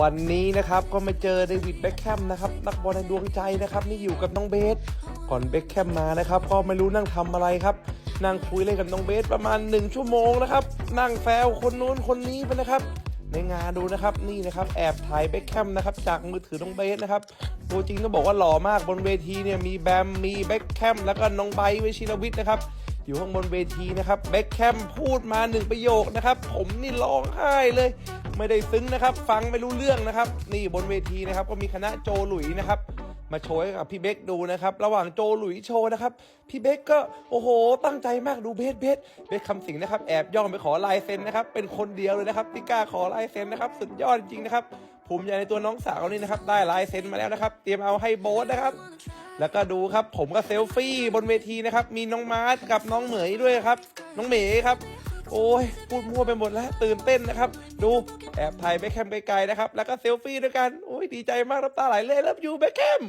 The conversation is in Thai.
วันนี้นะครับก็มาเจอเดวิดเบคแคมนะครับนักบอลในดวงใจนะครับนี่อยู่กับน้องเบสก่อนเบคแคมมานะครับก็ไม่รู้นั่งทำอะไรครับ นั่งคุยเล่นกับน้องเบสประมาณ 1 ชั่วโมงนะครับนั่งแซวคนนู้นคนนี้ไปนะครับในงานดูนะครับนี่นะครับแอบถ่ายเบคแคมนะครับจากมือถือน้องเบสนะครับตัวจริงต้องบอกว่าหล่อมากบนเวทีเนี่ยมีแบมมีเบคแคมแล้วก็น้องไบร์ทวชิรวิทย์นะครับ อยู่ข้างบนเวทีนะครับแบคแคมพูดมาหนึ่งประโยคนะครับ ผมนี่ร้องไห้เลย ไม่ได้ซึ้งนะครับ ฟังไม่รู้เรื่องนะครับ นี่บนเวทีนะครับ ก็มีคณะโจหลุยนะครับ มาโชว์ให้กับพี่เบคดูนะครับ ระหว่างโจหลุยโชว์นะครับ พี่เบคก็โอ้โห ตั้งใจมากดูเบสเบสเบสคำสิงนะครับ แอบย่องไปขอลายเซ็นนะครับ เป็นคนเดียวเลยนะครับที่กล้าขอลายเซ็นนะครับ สุดยอดจริงๆนะครับ ภูมิใจในตัวน้องสาวนี่นะครับ ได้ลายเซ็นมาแล้วนะครับ เตรียมเอาให้โบ๊ทนะครับ แล้วก็ดูครับ ผมก็เซลฟี่บนเวทีนะครับ มีน้องมาร์ทกับน้องเหมยด้วยครับ น้องเหมยครับโอ้ยพูดมั่วไปหมดแล้วตื่นเต้นนะครับ ดูแอบถ่ายเบคแคมไกลๆนะครับ แล้วก็เซลฟี่ด้วยกัน โอ้ยดีใจมากน้ำตาไหลเลยเลิฟยูเบคแคม